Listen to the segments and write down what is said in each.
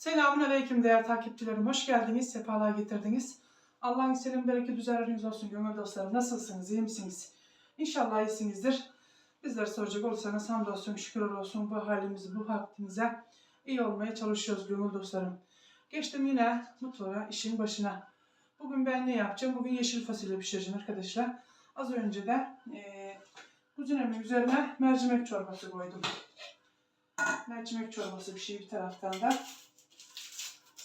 Selamun Aleyküm değerli takipçilerim. Hoş geldiniz, sefalar getirdiniz. Allah'ın selam, bereket üzeriniz olsun gönül dostlarım. Nasılsınız, iyi misiniz? İnşallah iyisinizdir. Bizler soracak olursanız hamdolsun, şükür olsun bu halimizi, bu vaktimize iyi olmaya çalışıyoruz gönül dostlarım. Geçtim yine mutfağa, işin başına. Bugün ben ne yapacağım? Bugün yeşil fasulye pişireceğim arkadaşlar. Az önce de e, kuzinemin üzerine mercimek çorbası koydum. Mercimek çorbası bir şey bir taraftan da.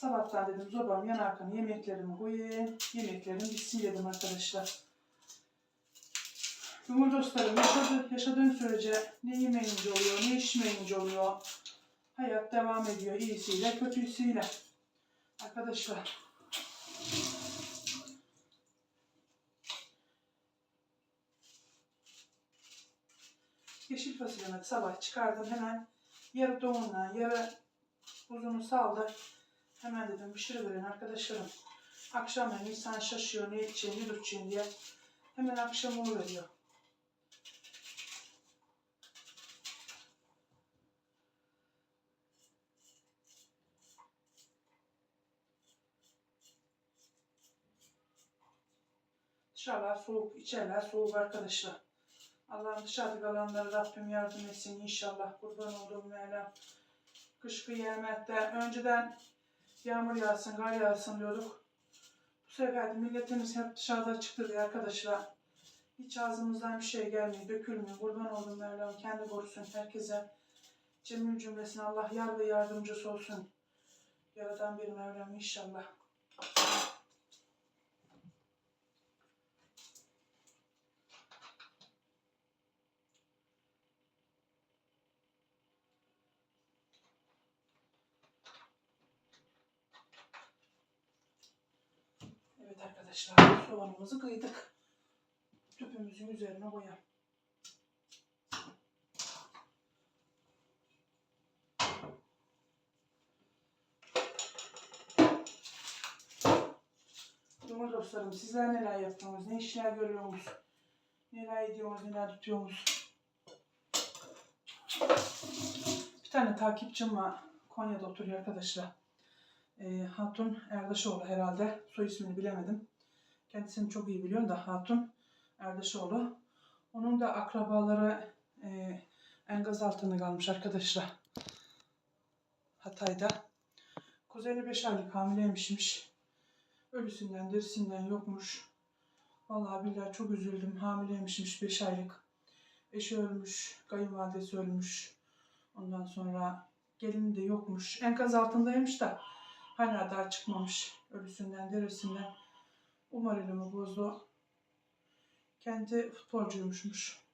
Sabahtan dedim zobam yanarken yemeklerimi koyayım. Yemeklerim bitsin dedim arkadaşlar. Gönül dostlarım yaşadı, yaşadığım sürece ne yemeyince oluyor, ne içmeyince oluyor. Hayat devam ediyor iyisiyle, kötüsüyle. Arkadaşlar. Yeşil fasulyemi sabah çıkardım hemen. Yarı doğumla, yarı uzunu saldı. Hemen dedim pişiriverin arkadaşlarım. Akşam insan şaşıyor ne içeceğim, ne tutacağım diye. Hemen akşam veriyor. Dışarılar soğuk, içerler soğuk arkadaşlar. Allah'ım dışarıda kalanlara Rabbim yardım etsin inşallah. Kurban olduğum Mevlam. Kış kıyamette önceden yağmur yağsın, kar yağsın diyorduk. Bu sefer de milletimiz hep dışarıda çıktı diye arkadaşlar. Hiç ağzımızdan bir şey gelmiyor, dökülmüyor. Kurban olduğum Mevlam kendi korusun herkese. Cemil cümlesine Allah yar ve yardımcısı olsun. Yaradan bir Mevlam inşallah. Evet arkadaşlar soğanımızı kıydık. Tüpümüzün üzerine koyalım. Cumhur dostlarım sizler neler yapıyorsunuz? Ne işler görüyorsunuz? Neler ediyorsunuz? Neler tutuyorsunuz? Bir tane takipçim var. Konya'da oturuyor arkadaşlar. E, Hatun Erdaşoğlu herhalde. Soy ismini bilemedim. Kendisini çok iyi biliyorum da Hatun Erdaşoğlu. Onun da akrabaları e, enkaz altında kalmış arkadaşlar. Hatay'da. Kuzeni 5 aylık hamileymişmiş. Ölüsünden, derisinden yokmuş. Vallahi billahi çok üzüldüm. Hamileymişmiş 5 aylık. Eşi ölmüş, kayınvalidesi ölmüş. Ondan sonra gelini de yokmuş. Enkaz altındaymış da hala daha çıkmamış ölüsünden, derisinden. Umarım bozdu. Kendi futbolcuymuşmuş.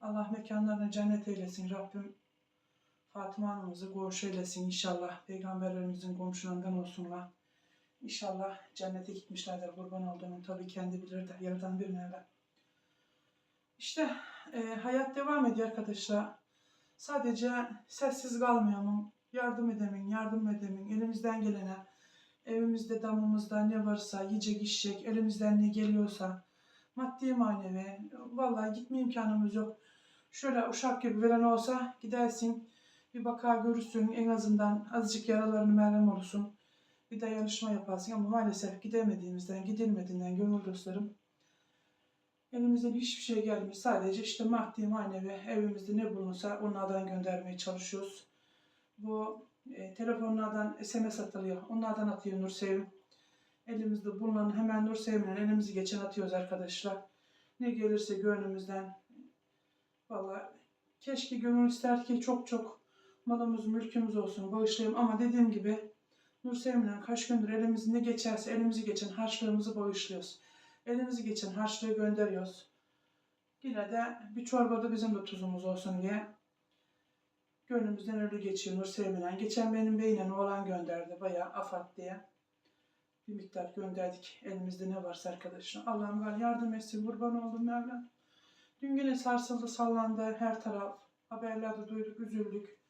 Allah mekanlarına cennet eylesin. Rabbim Fatıma Hanım'ımızı komşu eylesin inşallah. Peygamberlerimizin komşularından olsunlar. İnşallah cennete gitmişlerdir. Kurban olduğunu tabii kendi bilir de yaradan bir Mevla. İşte e, hayat devam ediyor arkadaşlar. Sadece sessiz kalmayalım. Yardım edemin, yardım edemin, elimizden gelene, evimizde, damımızda ne varsa, yiyecek, içecek, elimizden ne geliyorsa, maddi manevi, vallahi gitme imkanımız yok. Şöyle uşak gibi veren olsa gidersin, bir bakar görürsün, en azından azıcık yaralarını merhem olursun. Bir dayanışma yaparsın ama maalesef gidemediğimizden, gidilmediğinden gönül dostlarım elimizden hiçbir şey gelmiyor. Sadece işte maddi manevi evimizde ne bulunursa onlardan göndermeye çalışıyoruz. Bu e, telefonlardan SMS atılıyor. Onlardan atıyor Nur Sevim. Elimizde bulunan hemen Nur Sevim'le elimizi geçen atıyoruz arkadaşlar. Ne gelirse gönlümüzden. Vallahi keşke gönül ister ki çok çok malımız, mülkümüz olsun, bağışlayayım ama dediğim gibi Nur Sevim'le kaç gündür elimizde ne geçerse elimizi geçen harçlığımızı bağışlıyoruz. Elimizi geçen harçlığı gönderiyoruz. Yine de bir çorbada bizim de tuzumuz olsun diye gönlümüzden öyle geçiyor Nur Sevim'le. Geçen benim beynen oğlan gönderdi bayağı afat diye. Bir miktar gönderdik elimizde ne varsa arkadaşlar. Allah'ım gal yardım etsin kurban oldum Mevlam. Dün yine sarsıldı sallandı her taraf. Haberlerde duyduk üzüldük.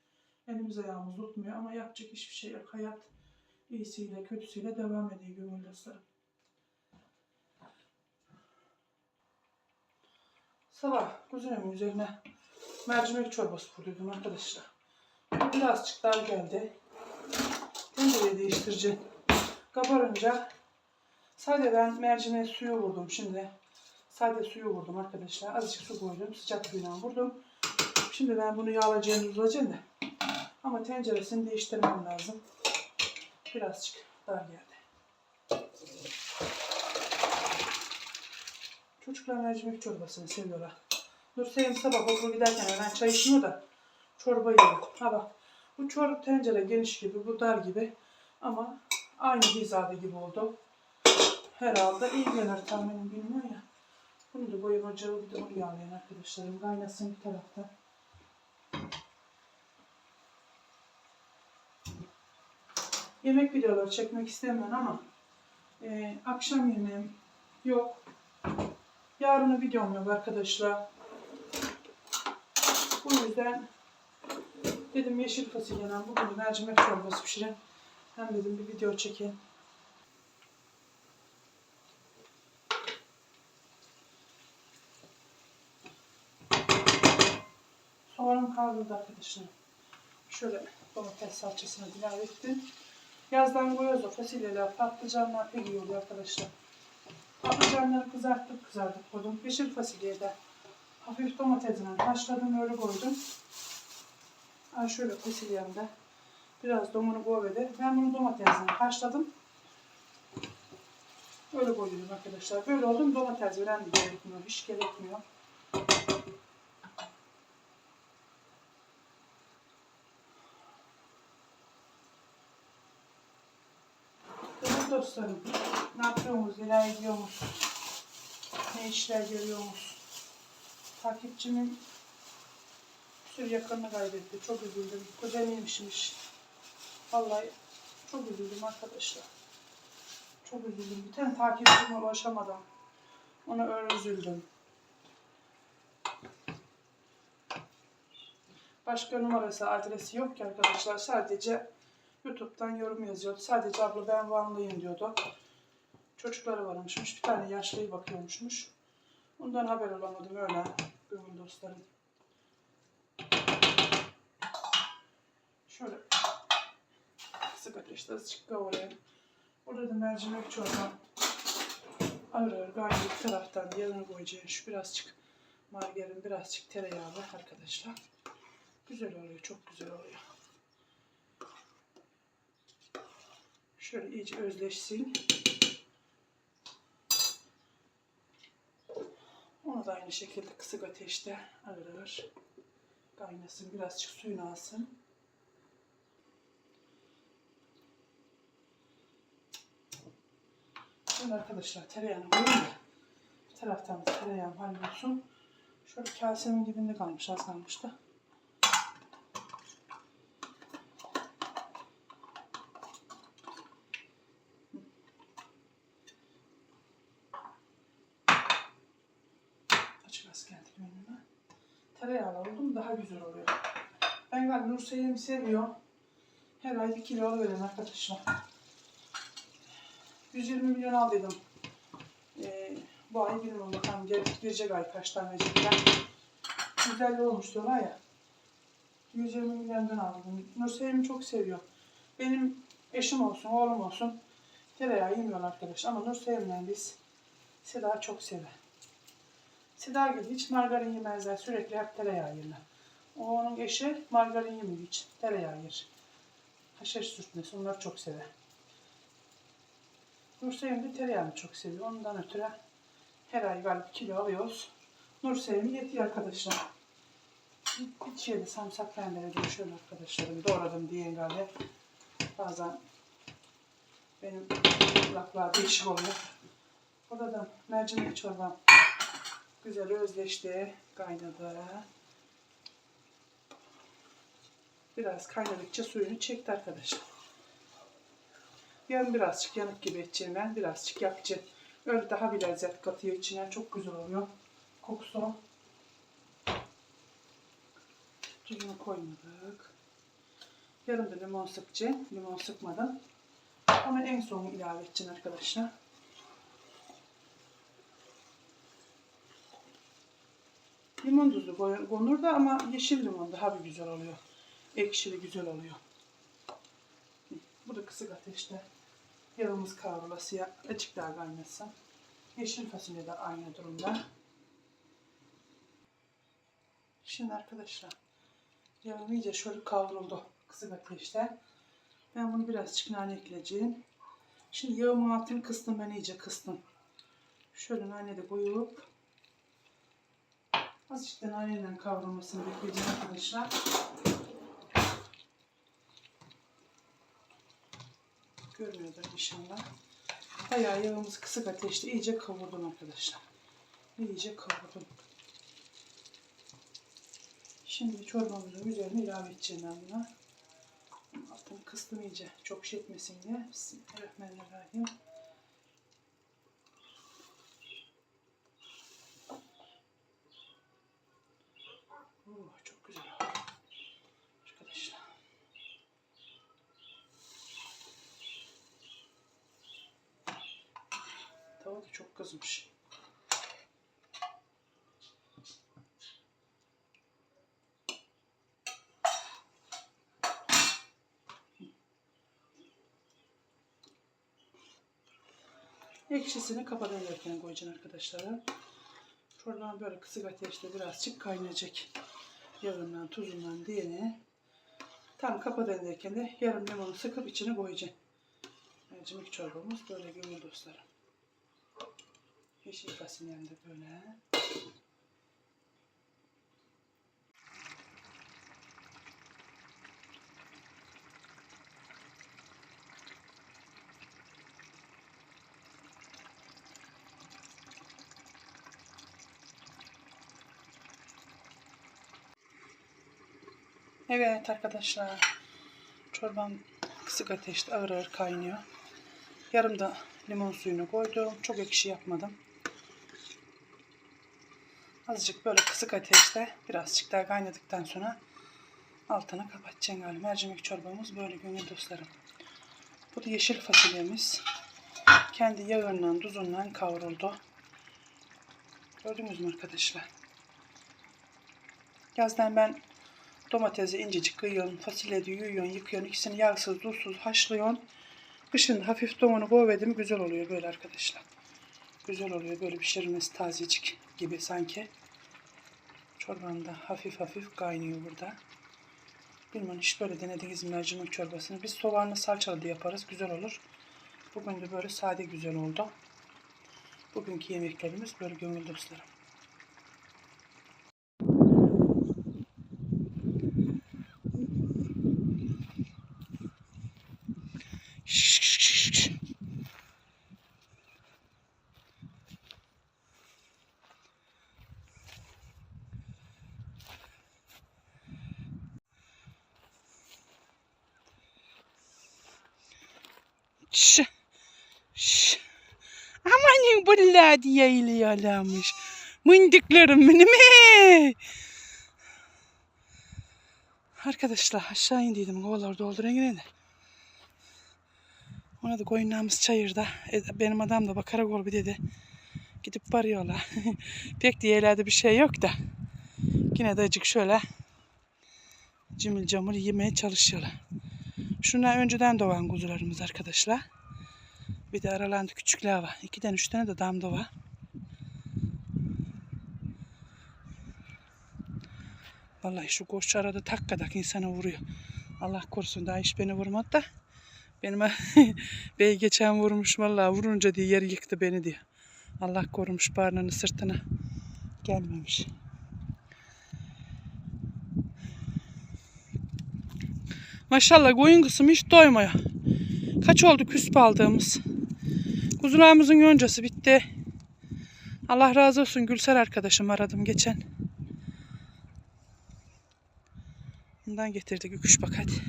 Elimiz ayağımız tutmuyor ama yapacak hiçbir şey yok. Hayat iyisiyle kötüsüyle devam ediyor gönül dostlarım. Sabah kuzinemin üzerine mercimek çorbası koydum arkadaşlar. Birazcık daha geldi. tencereyi değiştireceğim. Kabarınca sade ben mercimek suyu vurdum şimdi. Sade suyu vurdum arkadaşlar. Azıcık su koydum. Sıcak suyla vurdum. Şimdi ben bunu yağlayacağım, uzayacağım da. Ama tenceresini değiştirmem lazım. Birazcık dar geldi. Çocuklar mercimek çorbasını seviyorlar. Nurseyim sabah okula giderken hemen çay içmiyor da çorba yiyor. Ha bak bu çorba tencere geniş gibi, bu dar gibi ama aynı hizada gibi oldu. Herhalde iyi gelir tahminim bilmiyorum ya. Bunu da boyama de bunu yağlayın arkadaşlarım. Kaynasın bir tarafta. Yemek videoları çekmek istemiyorum ama e, akşam yemeğim yok. Yarın videom yok arkadaşlar. Bu yüzden dedim yeşil fasulyeden bugün mercimek çorbası pişirin. Hem dedim bir video çekeyim. Soğanım kavruldu arkadaşlar. Şöyle domates salçasını ilave ettim. Yazdan koyuyoruz o fasulyeler, patlıcanlar pek iyi oluyor arkadaşlar. Patlıcanları kızarttık kızartık koydum. Yeşil fasulyeye de hafif domatesini haşladım öyle koydum. Ha şöyle fasulyemde biraz domunu koydu. Ben bunu domatesini haşladım. Öyle koyuyorum arkadaşlar. Böyle oldum domates veren de gerekmiyor. Hiç gerekmiyor. Benim dostlarım, ne yapıyorsunuz, neler ne işler görüyorsunuz? Takipçimin bir yakınını kaybetti, çok üzüldüm. Kocanıymışmış. Vallahi çok üzüldüm arkadaşlar. Çok üzüldüm. Bir tane takipçime ulaşamadım. Ona öyle üzüldüm. Başka numarası, adresi yok ki arkadaşlar. Sadece YouTube'dan yorum yazıyordu. Sadece abla ben Vanlıyım diyordu. Çocukları varmışmış. Bir tane yaşlıyı bakıyormuşmuş. Ondan haber alamadım öyle. Gönül dostlarım. Şöyle kısık ateşte azıcık kavurayım. Burada da mercimek çorba. Ağır ağır gayet bir taraftan yanına koyacağım. Şu birazcık margarin, birazcık tereyağı var arkadaşlar. Güzel oluyor, çok güzel oluyor. Şöyle iyice özleşsin. Onu da aynı şekilde kısık ateşte ağır ağır kaynasın. Birazcık suyunu alsın. Şimdi arkadaşlar tereyağını koyayım da bir taraftan tereyağım hallolsun. Şöyle kasemin dibinde kalmış az kalmıştı. Açık az geldi önüme. Tereyağlı oldum daha güzel oluyor. Ben galiba Nurseyim'i seviyorum. Her ay bir kilo alıveririm arkadaşlar. 120 milyon aldıydım. Ee, bu ay bilmiyorum bakalım gel, gelecek ay kaç tane verecekler. Güzel olmuş diyorlar ya. 120 milyondan aldım. Nurseyim'i çok seviyor. Benim eşim olsun, oğlum olsun tereyağı yemiyor arkadaşlar. Ama Nurseyim'le biz Seda çok sever. Seda gibi hiç margarin yemezler. Sürekli hep tereyağı yerler. Onun eşi margarin yemiyor hiç. Tereyağı yer. Haşhaş sürtmesi onlar çok sever. Nursevim de tereyağını çok seviyor. Ondan ötürü her ay galiba kilo alıyoruz. Nursevim yetiyor arkadaşlar. Bir şeyde samsak rendeledim şöyle arkadaşlarım. Doğradım diye galiba. Bazen benim kulaklar değişik oluyor. Burada da mercimek çorbam güzel özleşti. Kaynadı. Biraz kaynadıkça suyunu çekti arkadaşlar. Yarın birazcık yanık gibi edeceğim ben. Birazcık yakacağım. Öyle daha bir lezzet katıyor içine. Çok güzel oluyor. Kokusu. Tuzunu koymadık. Yarın da limon sıkacağım. Limon sıkmadan. Ama en son ilave edeceğim arkadaşlar. Limon tuzu konur da ama yeşil limon daha bir güzel oluyor. Ekşili güzel oluyor. Bu da kısık ateşte. Yağımız kavrulasıya açık daha kaynasın. Yeşil fasulye de aynı durumda. Şimdi arkadaşlar yağım iyice şöyle kavruldu kısık ateşte. Ben bunu birazcık nane ekleyeceğim. Şimdi yağımın altını kıstım ben iyice kıstım. Şöyle nane de koyup azıcık da naneyle kavrulmasını bekleyeceğim arkadaşlar. Görmüyordur inşallah. Bayağı yağımız kısık ateşte iyice kavurdum arkadaşlar. İyice kavurdum. Şimdi çorbamızın üzerine ilave edeceğim ben buna. Altını kıstım iyice. Çok şey etmesin diye. Bismillahirrahmanirrahim. Oh, çok güzel oldu. Arkadaşlar. Tava da çok kızmış. Ekşisini kapadan yerken koyacaksın arkadaşlar. Çorban böyle kısık ateşte birazcık kaynayacak. Yağından, tuzundan diyene. Tam kapadan yerken de yarım limonu sıkıp içine koyacaksın. Mercimek çorbamız böyle gönül dostlarım. Yeşil fasulyem de böyle. Evet arkadaşlar. Çorbam kısık ateşte ağır ağır kaynıyor. Yarım da limon suyunu koydum. Çok ekşi yapmadım. Azıcık böyle kısık ateşte birazcık daha kaynadıktan sonra altını kapatacaksın galiba. Mercimek çorbamız böyle gönül dostlarım. Bu da yeşil fasulyemiz. Kendi yağından, tuzundan kavruldu. Gördünüz mü arkadaşlar? Yazdan ben domatesi incecik kıyıyorsun, fasulyeyi de yuyuyorsun, yıkıyorsun. İkisini yağsız, tuzsuz haşlıyorsun. Kışın hafif domunu koyvedim güzel oluyor böyle arkadaşlar. Güzel oluyor böyle pişirmesi tazecik gibi sanki. Çorban da hafif hafif kaynıyor burada. Bilmem hiç böyle denediniz mi mercimek çorbasını. Biz soğanlı salçalı da yaparız. Güzel olur. Bugün de böyle sade güzel oldu. Bugünkü yemeklerimiz böyle gönül dostlarım. Amanın bulla diye eğiliyorlarmış. Mındıklarım benim. hey! Arkadaşlar aşağı indiydim. Kovaları dolduran yine de. Ona da koyunlarımız çayırda. E, Benim adam da bak karakol bir dedi. Gidip varıyorlar. Pek diyelerde bir şey yok da. Yine de acık şöyle cimil camur yemeye çalışıyorlar. Şunlar önceden doğan kuzularımız arkadaşlar. Bir de aralarında küçükler var. İkiden üç tane de damda var. Vallahi şu koşu arada tak kadak insana vuruyor. Allah korusun daha hiç beni vurmadı da. Benim bey geçen vurmuş vallahi vurunca diye yer yıktı beni diye. Allah korumuş barnını sırtına. Gelmemiş. Maşallah koyun kısım hiç doymuyor. Kaç oldu küsp aldığımız. Kuzularımızın yoncası bitti. Allah razı olsun Gülser arkadaşım aradım geçen. Bundan getirdik üç paket.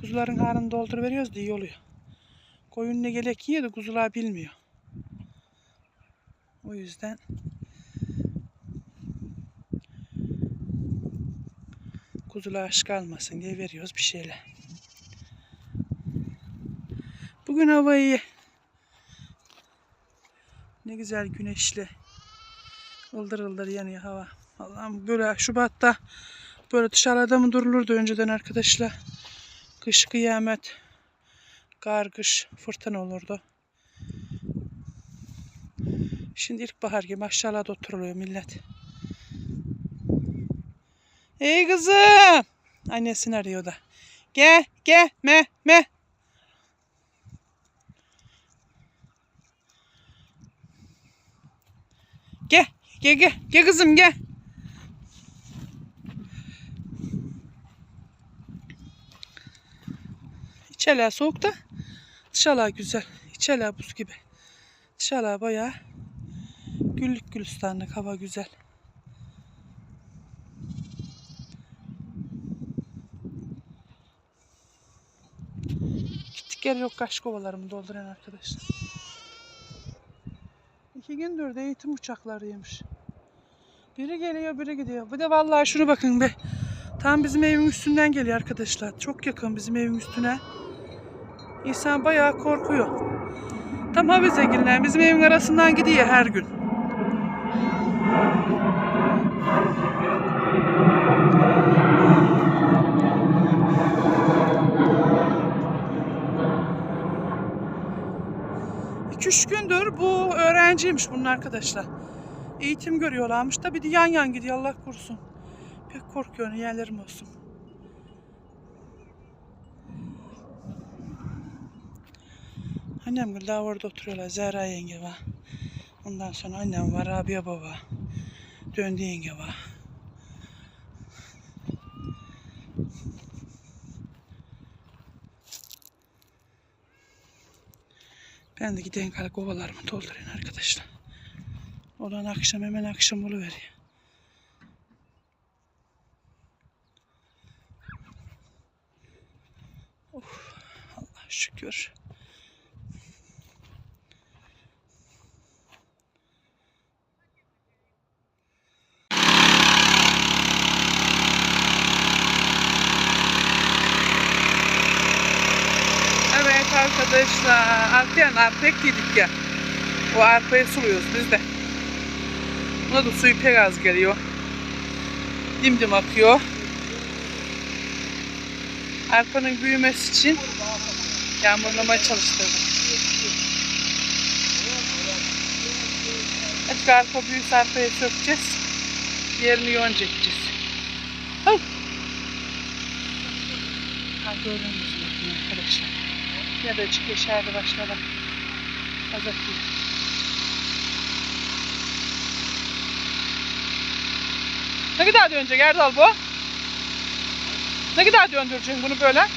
Kuzuların karnını dolduruveriyoruz da iyi oluyor. Koyun ne gelek yiyor da kuzular bilmiyor. O yüzden kuzular aç kalmasın diye veriyoruz bir şeyler. Bugün hava iyi. Ne güzel güneşli. Ildır ıldır yanıyor hava. Allah'ım böyle Şubat'ta böyle dışarıda mı durulurdu önceden arkadaşlar. Kış kıyamet. Kar, kış, fırtına olurdu. Şimdi ilkbahar gibi aşağıda oturuluyor millet. Ey kızım. Annesini arıyor da. Gel, gel, me, me. Gel, gel, gel, gel kızım gel. İçerler soğukta. Dışarılar güzel. İçerler buz gibi. Dışarılar bayağı güllük gülistanlık hava güzel. Gittik gel yok kaş kovalarımı dolduran arkadaşlar. İki gündür de eğitim uçaklarıymış. Biri geliyor biri gidiyor. Bir de vallahi şunu bakın be. Tam bizim evin üstünden geliyor arkadaşlar. Çok yakın bizim evin üstüne. İnsan bayağı korkuyor. Tam havize giller bizim evin arasından gidiyor her gün. Gündür bu öğrenciymiş bunun arkadaşlar. Eğitim görüyorlarmış da bir de yan yan gidiyor Allah korusun. Pek korkuyorum yerlerim olsun. Annem daha orada oturuyorlar. Zehra yenge var. Ondan sonra annem var. Rabia baba. Döndü yenge var. Ben de gideyim kalıp kovalarımı doldurayım arkadaşlar. Olan akşam hemen akşam oluveriyor. Of, Allah şükür. Evet arkadaşlar, arpayan arpa ekledik ya. O arpayı suluyoruz biz de. Buna da suyu pek az geliyor. Dimdim akıyor. Arpanın büyümesi için yağmurlamaya çalıştırdım. Artık arpa büyük arpaya sökeceğiz. Yerini yoğun çekeceğiz. Hay. Ha. Ya da çık yaşardı. Azak değil. Ne kadar dönecek Erdal bu? Ne kadar döndüreceksin bunu böyle?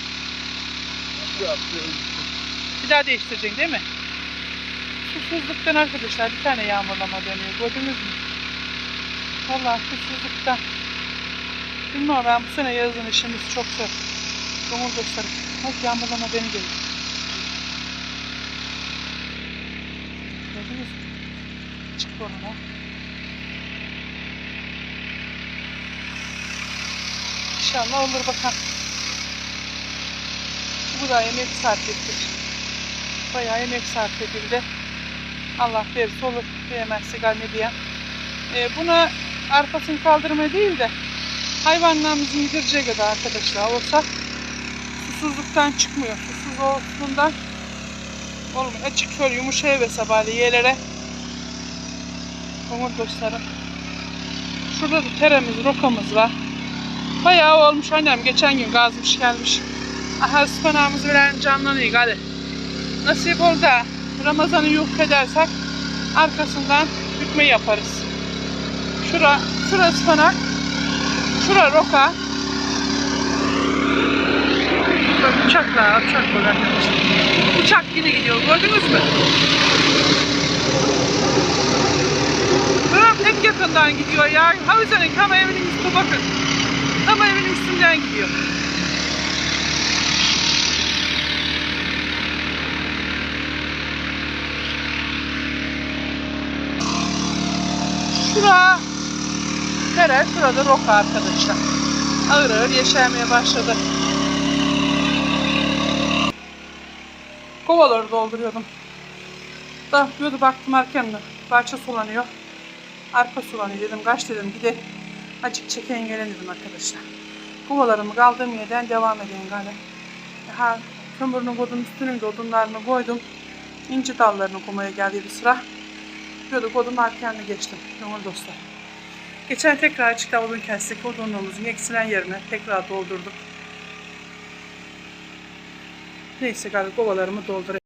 Bir daha değiştireceksin değil mi? Susuzluktan arkadaşlar bir tane yağmurlama dönüyor. Gördünüz mü? Vallahi susuzluktan. Bilmiyorum bu sene yazın işimiz çok zor. Domuz dostlarım. Bak yağmurlama beni geliyor. Gördünüz mü? Çık burnuna. İnşallah olur bakalım. Bu da emek sarf ettik. Bayağı emek sarf edildi. Allah verirse olur. Vermezse gal ne diyeyim. Ee, buna arpasını kaldırma değil de hayvanlarımızın yedireceği kadar arkadaşlar olsa susuzluktan çıkmıyor. Susuz olduğundan olmuyor. Şöyle yumuşaya ve sabahleyi yerlere Komur dostlarım. Şurada da teremiz, rokamız var. Bayağı olmuş annem. Geçen gün gazmış gelmiş. Aha ıspanağımız veren canlanıyor hadi. Nasip oldu da Ramazan'ı yok edersek arkasından hükme yaparız. Şura, şura ıspanak. Şura roka. Bak uçakla, uçak var arkadaşlar. Uçak yine gidiyor. Gördünüz mü? Böyle pek yakından gidiyor ya. Havize'nin tam evinin üstü bakın. Tam evinin üstünden gidiyor. Şura Nere? Şurada roka arkadaşlar. Ağır ağır yeşermeye başladı. Kovaları dolduruyordum. Da diyordu baktım erken bahçe sulanıyor. Arpa sulanıyor dedim. Kaç dedim gide açık çeken gelin dedim arkadaşlar. Kovalarımı kaldığım yerden devam edeyim galiba. Ha, kömürünün odun üstünün de odunlarını koydum. İnci dallarını koymaya geldi bir sıra. Böyle odun arkenli geçtim. Yolun dostlar. Geçen tekrar açıkta odun kestik. Odunluğumuzun eksilen yerine tekrar doldurduk. Neyse galiba kovalarımı doldurayım.